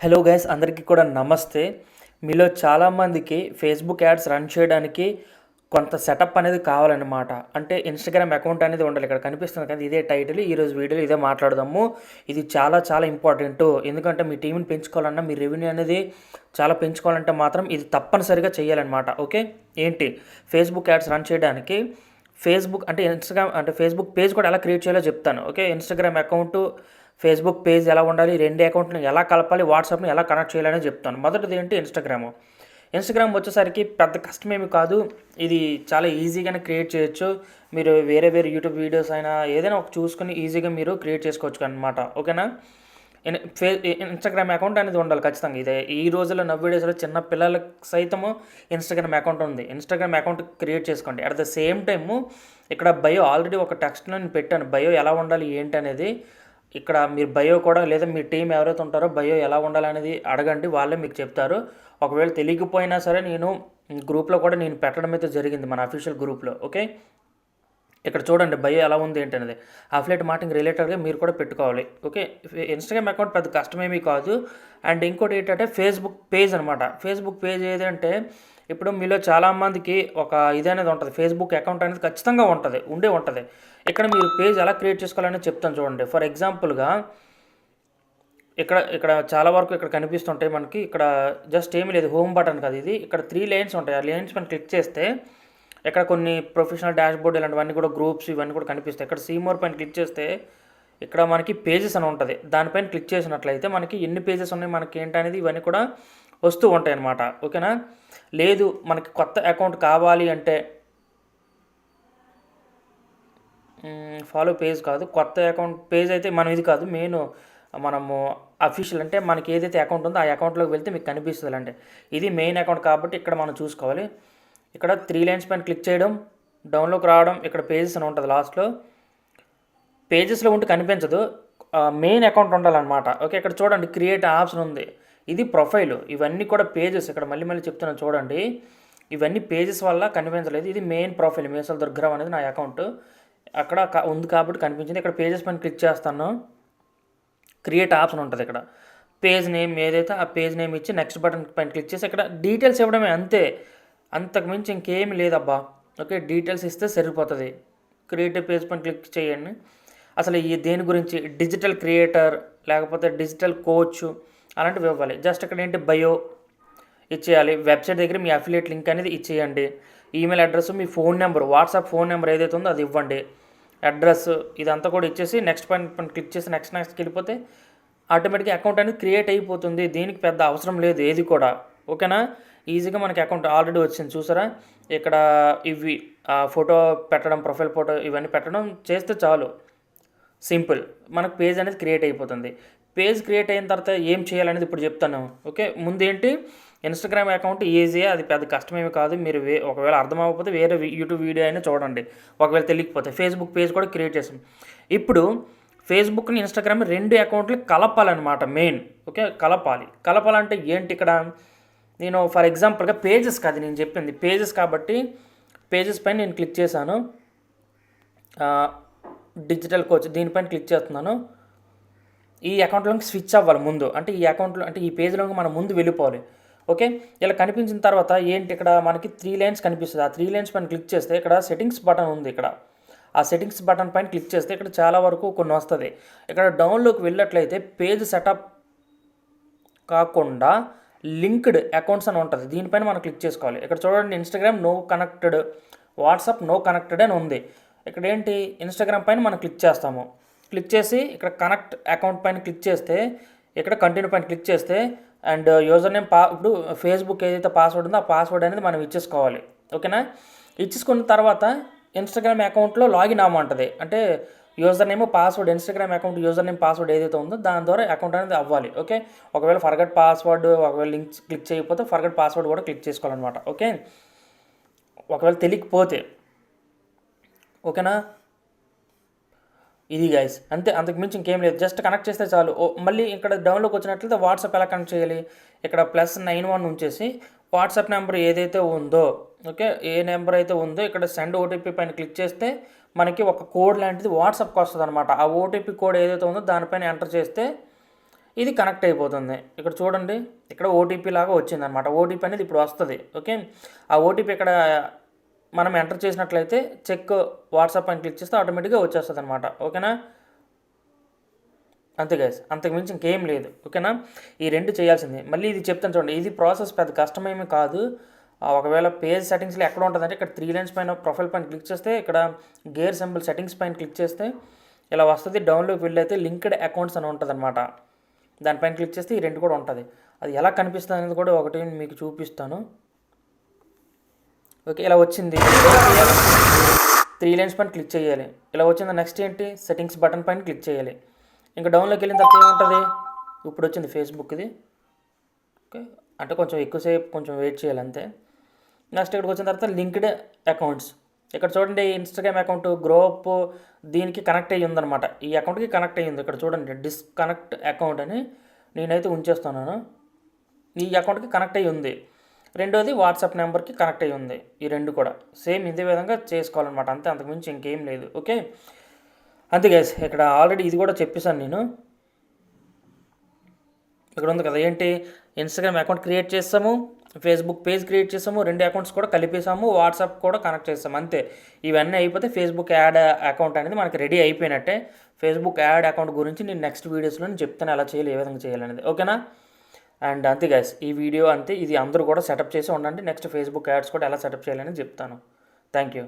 Hello guys అందరికీ కూడా నమస్తే. మీలో చాలామందికి ఫేస్బుక్ యాడ్స్ రన్ చేయడానికి కొంత సెటప్ అనేది కావాలన్నమాట. అంటే ఇన్స్టాగ్రామ్ అకౌంట్ అనేది ఉండాలి. ఇక్కడ కనిపిస్తుంది కదా ఇదే టైటిల్ ఈరోజు వీడియోలో ఇదే మాట్లాడదాము. ఇది చాలా చాలా ఇంపార్టెంట్ ఎందుకంటే మీ టీంని పెంచుకోవాలన్నా మీ రెవెన్యూ అనేది చాలా పెంచుకోవాలంటే మాత్రం ఇది తప్పనిసరిగా చేయాలన్నమాట. ఓకే ఏంటి? ఫేస్బుక్ యాడ్స్ రన్ చేయడానికి ఫేస్బుక్ అంటే ఇన్స్టాగ్రామ్ అంటే ఫేస్బుక్ పేజ్ కూడా ఎలా క్రియేట్ చేయాలో చెప్తాను. Okay Instagram account Facebook page ఎలా ఉండాలి రెండు అకౌంట్ని ఎలా కలపాలి వాట్సాప్ని ఎలా కనెక్ట్ చేయాలని చెప్తాను. మొదటిది ఏంటి? ఇన్స్టాగ్రామ్ ఇన్స్టాగ్రామ్ వచ్చేసరికి పెద్ద కష్టమేమి కాదు. ఇది చాలా ఈజీగానే క్రియేట్ చేయొచ్చు. మీరు వేరే వేరే యూట్యూబ్ వీడియోస్ అయినా ఏదైనా ఒక చూసుకొని ఈజీగా మీరు క్రియేట్ చేసుకోవచ్చు అనమాట ఓకేనా? ఫే ఇన్స్టాగ్రామ్ అకౌంట్ అనేది ఉండాలి ఖచ్చితంగా. ఇదే ఈ రోజుల్లో నవ్వు డేస్లో చిన్న పిల్లలకు సైతము ఇన్స్టాగ్రామ్ అకౌంట్ ఉంది. ఇన్స్టాగ్రామ్ అకౌంట్ క్రియేట్ చేసుకోండి. అట్ ద సేమ్ టైము ఇక్కడ బయో ఆల్రెడీ ఒక టెక్స్ట్ నేను పెట్టాను. బయో ఎలా ఉండాలి ఏంటి అనేది ఇక్కడ మీరు బయో కూడా లేదా మీ టీం ఎవరైతే ఉంటారో బయో ఎలా ఉండాలనేది అడగండి వాళ్ళే మీకు చెప్తారు. ఒకవేళ తెలియకపోయినా సరే నేను గ్రూప్లో కూడా నేను పెట్టడం అయితే జరిగింది మన అఫీషియల్ గ్రూప్లో ఓకే? ఇక్కడ చూడండి బయో ఎలా ఉంది ఏంటనేది. అఫ్లెట్ మార్టింగ్ రిలేటెడ్గా మీరు కూడా పెట్టుకోవాలి ఓకే? ఇన్స్టాగ్రామ్ అకౌంట్ పెద్ద కష్టమేమీ కాదు. అండ్ ఇంకోటి ఏంటంటే ఫేస్బుక్ పేజ్ అనమాట ఫేస్బుక్ పేజ్ ఏదంటే ఇప్పుడు మీలో చాలామందికి ఒక ఇది అనేది ఉంటుంది. ఫేస్బుక్ అకౌంట్ అనేది ఖచ్చితంగా ఉంటుంది. ఉండే ఉంటుంది. ఇక్కడ మీరు పేజ్ ఎలా క్రియేట్ చేసుకోవాలని చెప్తాను చూడండి. ఫర్ ఎగ్జాంపుల్గా ఇక్కడ ఇక్కడ చాలా వరకు ఇక్కడ కనిపిస్తుంటాయి మనకి. ఇక్కడ జస్ట్ ఏమీ లేదు. హోమ్ బటన్ కదా ఇది. ఇక్కడ త్రీ లైన్స్ ఉంటాయి. ఆ లైన్స్ పైన క్లిక్ చేస్తే ఇక్కడ కొన్ని ప్రొఫెషనల్ డాష్బోర్డ్ ఇలాంటివన్నీ కూడా గ్రూప్స్ ఇవన్నీ కూడా కనిపిస్తాయి. ఇక్కడ సీమోర్ పైన క్లిక్ చేస్తే ఇక్కడ మనకి పేజెస్ అని ఉంటుంది. దానిపైన క్లిక్ చేసినట్లయితే మనకి ఎన్ని పేజెస్ ఉన్నాయి మనకి ఏంటనేది ఇవన్నీ కూడా వస్తూ ఉంటాయి అన్నమాట ఓకేనా? లేదు మనకి కొత్త అకౌంట్ కావాలి అంటే ఫాలో పేజ్ కాదు. కొత్త అకౌంట్ పేజ్ అయితే మనం ఇది కాదు. మెయిన్ మనము అఫీషియల్ అంటే మనకి ఏదైతే అకౌంట్ ఉందో ఆ అకౌంట్లోకి వెళ్తే మీకు కనిపిస్తుంది అంటే ఇది మెయిన్ అకౌంట్ కాబట్టి ఇక్కడ మనం చూసుకోవాలి. ఇక్కడ త్రీ లైన్స్ పైన క్లిక్ చేయడం డౌన్లోకి రావడం ఇక్కడ పేజెస్ అని ఉంటుంది లాస్ట్లో పేజెస్లో ఉంటే కనిపించదు. మెయిన్ అకౌంట్ ఉండాలన్నమాట. ఓకే ఇక్కడ చూడండి క్రియేట్ ఆప్షన్ ఉంది. ఇది ప్రొఫైల్. ఇవన్నీ కూడా పేజెస్. ఇక్కడ మళ్ళీ మళ్ళీ చెప్తున్నాను చూడండి. ఇవన్నీ పేజెస్ వల్ల కనిపించలేదు ఇది మెయిన్ ప్రొఫైల్. మేసల్ దుర్గ్రహం అనేది నా అకౌంట్. అక్కడ ఉంది కాబట్టి కనిపించింది. ఇక్కడ పేజెస్ పైన క్లిక్ చేస్తాను. క్రియేట్ ఆప్షన్ ఉంటుంది ఇక్కడ. పేజ్ నేమ్ ఏదైతే ఆ పేజ్ నేమ్ ఇచ్చి నెక్స్ట్ బటన్ పైన క్లిక్ చేసి ఇక్కడ డీటెయిల్స్ ఇవ్వడమే అంతే. అంతకుమించి ఇంకేమి లేదబ్బా. ఓకే డీటెయిల్స్ ఇస్తే సరిపోతుంది. క్రియేటివ్ పేజ్ పైన క్లిక్ చేయండి. అసలు ఈ దేని గురించి? డిజిటల్ క్రియేటర్ లేకపోతే డిజిటల్ కోచ్ అలాంటివి ఇవ్వాలి. జస్ట్ ఇక్కడ ఏంటి? బయో ఇచ్చేయాలి. వెబ్సైట్ దగ్గర మీ అఫిలియేట్ లింక్ అనేది ఇచ్చేయండి. ఈమెయిల్ అడ్రస్ మీ phone number WhatsApp phone number ఏదైతే ఉందో అది ఇవ్వండి. అడ్రస్ ఇదంతా కూడా ఇచ్చేసి నెక్స్ట్ పాయింట్ పైన క్లిక్ చేసి నెక్స్ట్ నెక్స్ట్కి వెళ్ళిపోతే ఆటోమేటిక్గా అకౌంట్ అనేది క్రియేట్ అయిపోతుంది. దీనికి పెద్ద అవసరం లేదు ఏది కూడా. ఓకేనా ఈజీగా మనకి అకౌంట్ ఆల్రెడీ వచ్చింది. చూసారా? ఇక్కడ ఇవి ఫోటో పెట్టడం ప్రొఫైల్ ఫోటో ఇవన్నీ పెట్టడం చేస్తే చాలు. సింపుల్ మనకు పేజ్ అనేది క్రియేట్ అయిపోతుంది. పేజ్ క్రియేట్ అయిన తర్వాత ఏం చేయాలనేది ఇప్పుడు చెప్తాను. ఓకే? ముందేంటి? ఇన్స్టాగ్రామ్ అకౌంట్ ఈజీయే అది పెద్ద కష్టమేమి కాదు. మీరు వే ఒకవేళ అర్థం అవ్వకపోతే వేరే యూట్యూబ్ వీడియో అయినా చూడండి. ఒకవేళ తెలియకపోతే ఫేస్బుక్ పేజ్ కూడా క్రియేట్ చేసాం ఇప్పుడు ఫేస్బుక్ని ఇన్స్టాగ్రామ్ రెండు అకౌంట్లు కలపాలన్నమాట మెయిన్. ఓకే? కలపాలి. కలపాలంటే ఏంటి ఇక్కడ? నేను ఫర్ ఎగ్జాంపుల్గా పేజెస్ కాదు నేను చెప్పింది. పేజెస్ కాబట్టి పేజెస్ పైన నేను క్లిక్ చేశాను. డిజిటల్ కోచ్ దీనిపైన క్లిక్ చేస్తున్నాను. ఈ అకౌంట్లోకి స్విచ్ అవ్వాలి ముందు. అంటే ఈ అకౌంట్లో అంటే ఈ పేజ్లోకి మనం ముందు వెళ్ళిపోవాలి. ఓకే ఇలా కనిపించిన తర్వాత ఏంటి ఇక్కడ మనకి త్రీ లైన్స్ కనిపిస్తుంది. ఆ త్రీ లైన్స్ పైన క్లిక్ చేస్తే ఇక్కడ సెట్టింగ్స్ బటన్ ఉంది ఇక్కడ. ఆ సెట్టింగ్స్ బటన్ పైన క్లిక్ చేస్తే ఇక్కడ చాలా వరకు కొన్ని వస్తుంది. ఇక్కడ డౌన్లోకి వెళ్ళినట్లయితే పేజ్ సెటప్ కాకుండా లింక్డ్ అకౌంట్స్ అని ఉంటుంది. దీనిపైన మనం క్లిక్ చేసుకోవాలి. ఇక్కడ చూడండి Instagram no connected WhatsApp no connected అని ఉంది. ఇక్కడ ఏంటి? ఇన్స్టాగ్రామ్ పైన మనం క్లిక్ చేస్తాము. క్లిక్ చేసి ఇక్కడ కనెక్ట్ అకౌంట్ పైన క్లిక్ చేస్తే ఇక్కడ కంటిన్యూ పైన క్లిక్ చేస్తే అండ్ యూజర్ నేమ్ పా ఇప్పుడు ఫేస్బుక్ ఏదైతే పాస్వర్డ్ ఉందో ఆ పాస్వర్డ్ అనేది మనం ఇచ్చేసుకోవాలి. ఓకేనా? ఇచ్చేసుకున్న తర్వాత ఇన్స్టాగ్రామ్ అకౌంట్లో లాగిన్ అవ్వమంటుంది. అంటే user name password Instagram account user name password ఏదైతే ఉందో దాని ద్వారా అకౌంట్ అనేది అవ్వాలి. ఓకే? ఒకవేళ ఫర్గట్ పాస్వర్డ్ ఒకవేళ లింక్ క్లిక్ చేయకపోతే ఫర్గట్ పాస్వర్డ్ కూడా క్లిక్ చేసుకోవాలన్నమాట. ఓకే? ఒకవేళ తెలియకపోతే. ఓకేనా? ఇది గైస్ అంతే అంతకు మించి ఇంకేం లేదు. జస్ట్ కనెక్ట్ చేస్తే చాలు. ఓ మళ్ళీ ఇక్కడ డౌన్లోకి వచ్చినట్లయితే వాట్సాప్ ఎలా కనెక్ట్ చేయాలి? ఇక్కడ ప్లస్ నైన్ వన్ ఉంచేసి వాట్సాప్ నెంబర్ ఏదైతే ఉందో ఓకే ఏ నెంబర్ అయితే ఉందో ఇక్కడ సెండ్ ఓటీపీ పైన క్లిక్ చేస్తే మనకి ఒక కోడ్ లాంటిది వాట్సాప్కి వస్తుంది అనమాట ఆ ఓటీపీ కోడ్ ఏదైతే ఉందో దానిపైన ఎంటర్ చేస్తే ఇది కనెక్ట్ అయిపోతుంది. ఇక్కడ చూడండి ఇక్కడ ఓటీపీ లాగా వచ్చిందనమాట ఓటీపీ అనేది ఇప్పుడు వస్తుంది ఓకే ఆ ఓటీపీ ఇక్కడ మనం ఎంటర్ చేసినట్లయితే చెక్ వాట్సాప్ అని క్లిక్ చేస్తే ఆటోమేటిక్గా వచ్చేస్తుంది అనమాట ఓకేనా? అంతే గైస్ అంతకు మించి ఇంకేం లేదు. ఓకేనా? ఈ రెండు చేయాల్సింది. మళ్ళీ ఇది చెప్తాను చూడండి. ఇది ప్రాసెస్ పెద్ద కష్టమేమి కాదు. ఒకవేళ పేజ్ సెట్టింగ్స్లో ఎక్కడ ఉంటుందంటే ఇక్కడ త్రీ లైన్స్ పైన ప్రొఫైల్ పైన క్లిక్ చేస్తే ఇక్కడ గేర్ సింబల్ సెట్టింగ్స్ పైన క్లిక్ చేస్తే ఇలా వస్తుంది. డౌన్లోకి వెళ్ళైతే అయితే లింక్డ్ అకౌంట్స్ అని ఉంటుంది అనమాట దానిపైన క్లిక్ చేస్తే ఈ రెండు కూడా ఉంటుంది. అది ఎలా కనిపిస్తుంది అనేది కూడా ఒకటి మీకు చూపిస్తాను. ఓకే ఇలా వచ్చింది. త్రీ లైన్స్ పైన క్లిక్ చేయాలి. ఇలా వచ్చింది నెక్స్ట్ ఏంటి? సెట్టింగ్స్ బటన్ పైన క్లిక్ చేయాలి. ఇంకా డౌన్లోకి వెళ్ళిన తర్వాత ఏముంటుంది? ఇప్పుడు వచ్చింది ఫేస్బుక్ ఇది ఓకే అంటే కొంచెం ఎక్కువసేపు కొంచెం వెయిట్ చేయాలి అంతే. నెక్స్ట్ ఇక్కడికి వచ్చిన తర్వాత లింక్డ్ అకౌంట్స్. ఇక్కడ చూడండి ఇన్స్టాగ్రామ్ అకౌంట్ గ్రోప్ దీనికి కనెక్ట్ అయ్యి ఉందన్నమాట. ఈ అకౌంట్కి కనెక్ట్ అయ్యింది. ఇక్కడ చూడండి డిస్కనెక్ట్ అకౌంట్ అని నేనైతే ఉంచేస్తున్నాను. ఈ అకౌంట్కి కనెక్ట్ అయ్యి ఉంది. రెండోది వాట్సాప్ నెంబర్కి కనెక్ట్ అయ్యి ఉంది ఈ రెండు కూడా. సేమ్ ఇదే విధంగా చేసుకోవాలన్నమాట అంతే అంతకుమించి ఇంకేం లేదు ఓకే? అంతే గైస్ ఇక్కడ ఆల్రెడీ ఇది కూడా చెప్పేశాను నేను. ఇక్కడ ఉంది కదా ఏంటి? ఇన్స్టాగ్రామ్ అకౌంట్ క్రియేట్ చేస్తాము ఫేస్బుక్ పేజ్ క్రియేట్ చేసాము రెండు అకౌంట్స్ కూడా కలిపేసాము వాట్సాప్ కూడా కనెక్ట్ చేస్తాము అంతే. ఇవన్నీ అయిపోతే ఫేస్బుక్ యాడ్ అకౌంట్ అనేది మనకి రెడీ అయిపోయినట్టే. ఫేస్బుక్ యాడ్ అకౌంట్ గురించి నేను నెక్స్ట్ వీడియోస్లో నేను చెప్తాను ఎలా చేయాలి ఏ విధంగా చేయాలనేది ఓకేనా? అండ్ అంతే గైస్ ఈ వీడియో అంతే. ఇది అందరూ కూడా సెటప్ చేసి ఉండండి. నెక్స్ట్ ఫేస్బుక్ యాడ్స్ కూడా ఎలా సెటప్ చేయాలని చెప్తాను. Thank you